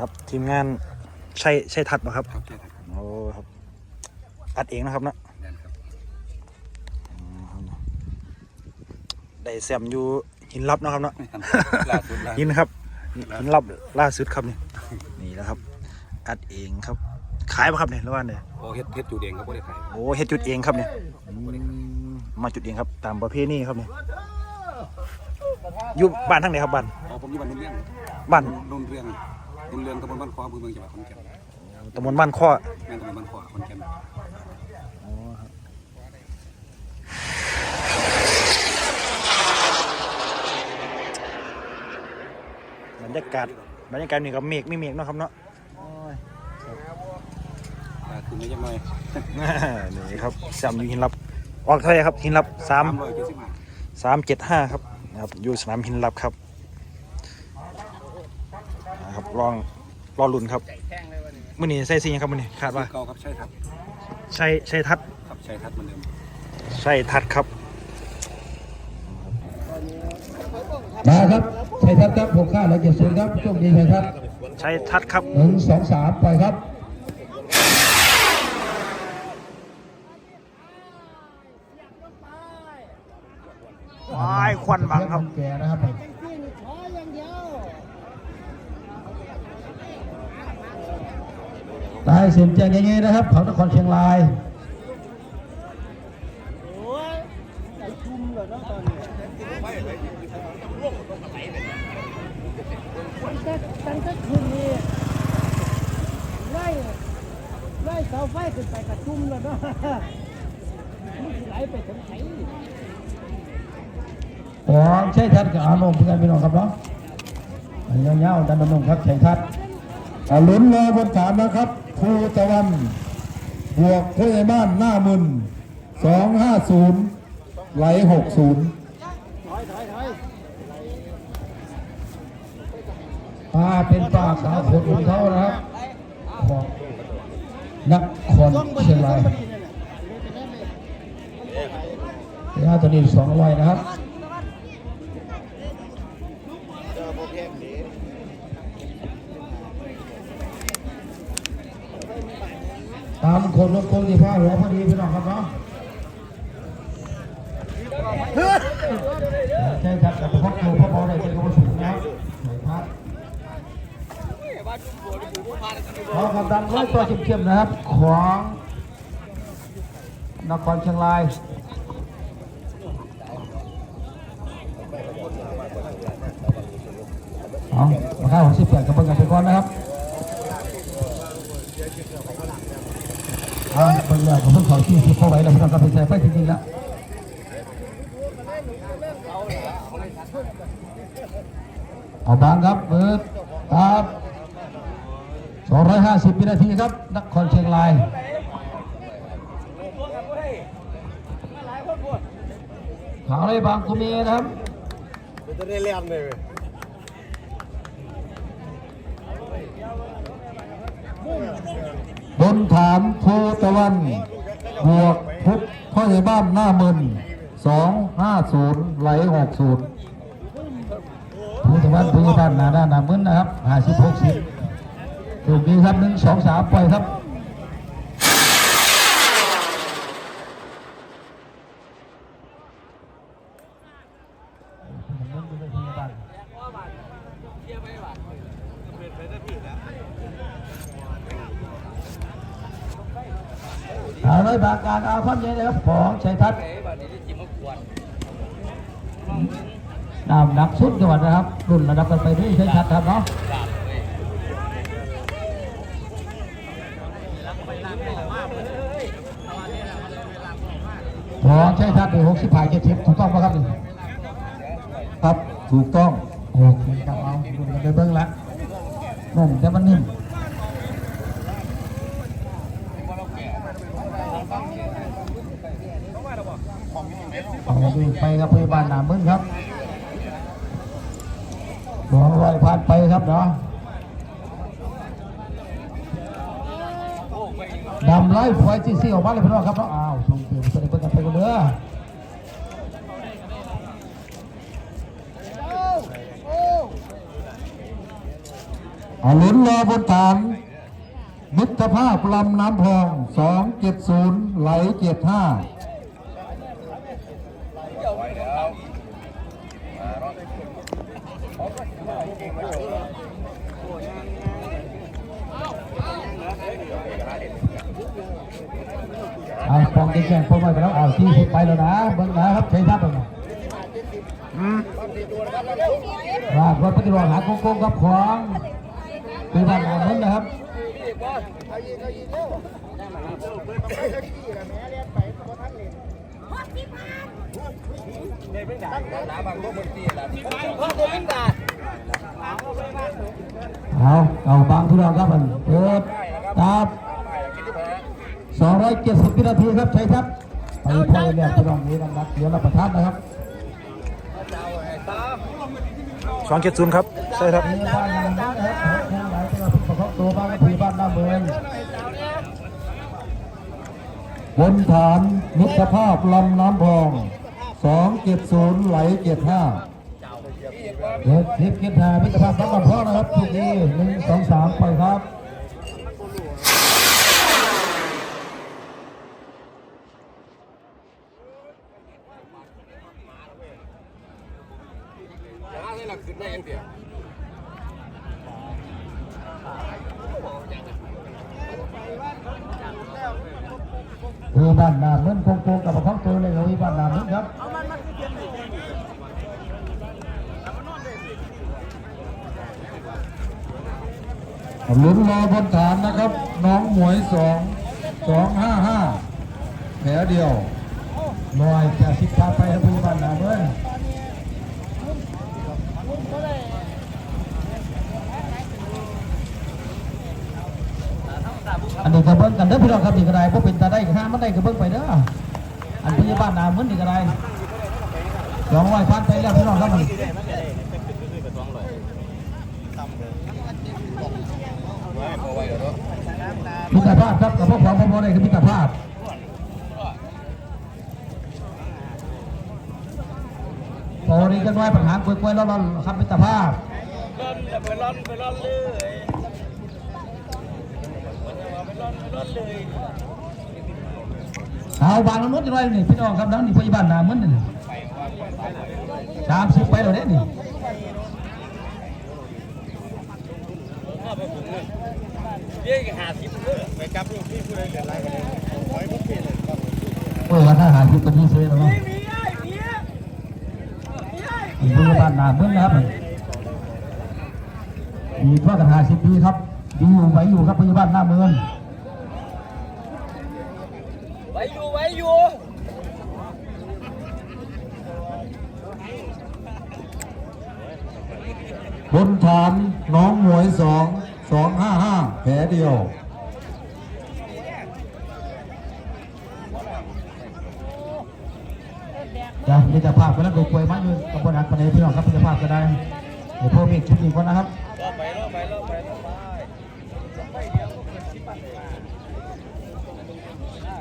ครับ ทีมงานใช่ใช่ทัดป่ะครับครับใช่ครับโอ้ครับอัดเองนะครับเนอะแน่นครับได้แซมอยู่หินลับเนาะครับเนาะล่าสุดล่าหินครับหินลับล่าสุดครับนี่นี่แล้วครับ อัดเองครับ ขายป่ะครับเนี่ยหรือว่าเนี่ยโอ้เฮ็ดเฮ็ดจุดเองครับบ่ได้ขายโอ้เฮ็ดจุดเองครับเนี่ยอืมมาจุดเองครับ ตามประเพณีครับเนี่ยอยู่บ้านทางไหนครับบ้านอ๋อผมอยู่บ้านนุ่นเรื่องบ้านนุ่นเรื่อง นุ่นเรื่องตำบลบ้านคออำเภอเมืองจังหวัดขอนแก่นตำบลบ้านข้อแม่นตำบลบ้านคอขอนแก่นบรรยากาศบรรยากาศนี่กับเมฆไม่เมฆเนาะครับเนาะโอ้ย อ่าคือไม่ยังน้อยนี่ครับจำอยู่หินลับออกเท่าไหร่ครับหินลับสามร้อยเจ็ดสิบห้า สามเจ็ดห้าครับนะครับอยู่สนามหินลับครับนะครับ ลองรอลุ่นครับมื่อนี้ใส่ซีหยังครับมื่อนี้คาดว่าเก่าครับใช่ครับใช่ใช่ทัดครับใช่ทัดเหมือนเดิมใช่ทัดครับมาครับชัยทัศน์ครับหกข้าและเจ็ดศูนย์ครับโชคดีชัยทัศน์ใช่ทัดครับหนึ่งสองสามปล่อยครับว้ายควันบังครับแก่นะครับ ตายเสียงแจงอย่างงี้นะครับ ของนครเชียงรายตั้งแต่คืนนี้ไล่ไล่เสาไฟขึ้นไปกระชุ่มแล้วเนาะมันไหลไปถึงไหนของชัยทัศน์กับอานนท์เพื่อนพี่น้องครับเนาะอันยาวๆดันดนงครับชัยทัศน์อ่าลุ้นเลยบนฐานนะครับ ภูตะวัน บวกผู้ใหญ่บ้านหน้ามึนสองห้าศูนย์ไหลหกศูนย์ปลาเป็นปลาขาวขนของเขานะครับของนครเชียงรายยาตัวนี้สองร้อยนะครับามคนลงคนที่ผ้าหัวพอดีพี่น้องครับเนาะใช่ครับแต่พอดูพอพอได้เป็นกระสุนนะครับหน่วยพัดขอกำลังร้อยตัวเข้มๆนะครับ ของนครเชียงรายเอามาข้าหกสิบแปดกระเบื้องกันไปก่อนนะครับเอาเบื้องแรกผมเพิ่งขอที่ที่เข้าไว้แล้วพี่น้องกับเป็นใจไฟจริงๆแล้วเอาบางครับเบิร์ดครับ250วินาทีครับนครเชียงรายหาอะไรบางกุมีนะครับบนเลย ฐานภูตะวัน บวกพุทธพ่อใหญ่บ้านหน้ามึน250ไหล60ภูตะวันภูใหญ่บ้านหน้าด้านหน้ามึนนะครับห้าสิบหกสิบถูกดีครับหนึ่งสองสามปล่อยครับ เอาเลยบางการเอาความเย็นเลยครับของชัยทัศน์น้ำหนักสุดจังหวัดนะครับ รุ่นระดับกันไปที่ชัยทัศน์ครับเนาะขอใช้ทัดไปหกสิบผ่านเจ็ดสิบถูกต้องไหมครับนี่ครับถูกต้องโอเคครับเอาดูกันไปเบิ้งละนุ่มแต่มันนิ่มเอา ดูไปครับพยาบาลหนามึนครับสองร้อยผ่านไปครับเนาะดำไล่ไฟจีซีออกมาเลยพี่น้องครับเนาะอ้าวส่งเปลี่ยนไปเลยเพิ่งกันไปกันเด้อเอาลุ้นรอบนฐาน มิตรภาพลำน้ำพอง 270 ไหล 75เอาปองแจ้งๆปองไว้ไปแล้วเอาที่สิบไปแล้วนะเบิ่งนะครับใช้ทับเลยนะว่ารถปฏิบัติหาโกงๆกับของคือบ้านหลังนั้นนะครับ เอาเอาบางพี่น้องครับมันเปิดตาม270วินาทีครับใช้ครับไปพ่อแม่พี่น้องนี้นะครับเดี๋ยวรับประทานนะครับสองเจ็ดศูนย์ครับใช่ครับมีบ้านหลังนั้นนะครับแข่งหลายจังหวัดประกอบตัวบ้านก็ถือบ้านหน้า เมืองบนฐานมิตรภาพลำน้ำพองสองเจ็ดศูนย์ไหลเจ็ดห้าเดี๋ยวคลิปเกียรติามิตรภาพต้องกัพ่อนะครับทุกทีหนึ่งสองสามไปครับขึ้นได้ยังเดียว คือบ้านนาเมืองโกงกับประคองตัวเลยเราอีบ้านนาเมืองครับลุ้นรอบนฐานนะครับ น้องหมวยสองสองห้าห้าแผลเดียวลอยจะสิบพาไปครับพี่บ้านนาเมือง อันนี้ก็เบิ้งกันเด้อพี่น้องครับนี่ก็ได้พวกเป็นตาได้ห้ามันได้ก็เบิ้งไปเด้ออันพยาบาลนามือนนี่ก็ได้สองร้อยพันไปแล้วพี่น้องครับมันมิตรภาพครับกับพวกของพมได้คือมิตรภาพโตนี่ก็น้อยปัญหากล้วยๆแล้วเราครับมิตรภาพร้อนไปร้อนไปร้อนเลย อาบางนุษย์อะไรนี่พี่น้องครับนั่นนี่พยาบาลนาเหมือนนี่สามสิบไปแล้วเนี่ยนี่โอ้ยวันอาหารที่ตรงนี้ซื้อแล้วเนาะมีพยาบาลนาเหมือนนะครับมีทั่วกันหาสิบปีครับดีอยู่ไหวอยู่ครับพยาบาลหน้าเมืองไว้อยู่ไว้อยู่บนฐานน้องหมวยสองสองห้าห้าแผลเดียวจะมีแต่ภาพก็แล้วก็ป่วยมาอยู่กับบนอันปนนี้พี่น้องครับมีแต่ภาพก็ได้เดี๋ยวพวกมีคลิปนี้ก่อนนะครับรอไปรอไปรอไปรอไป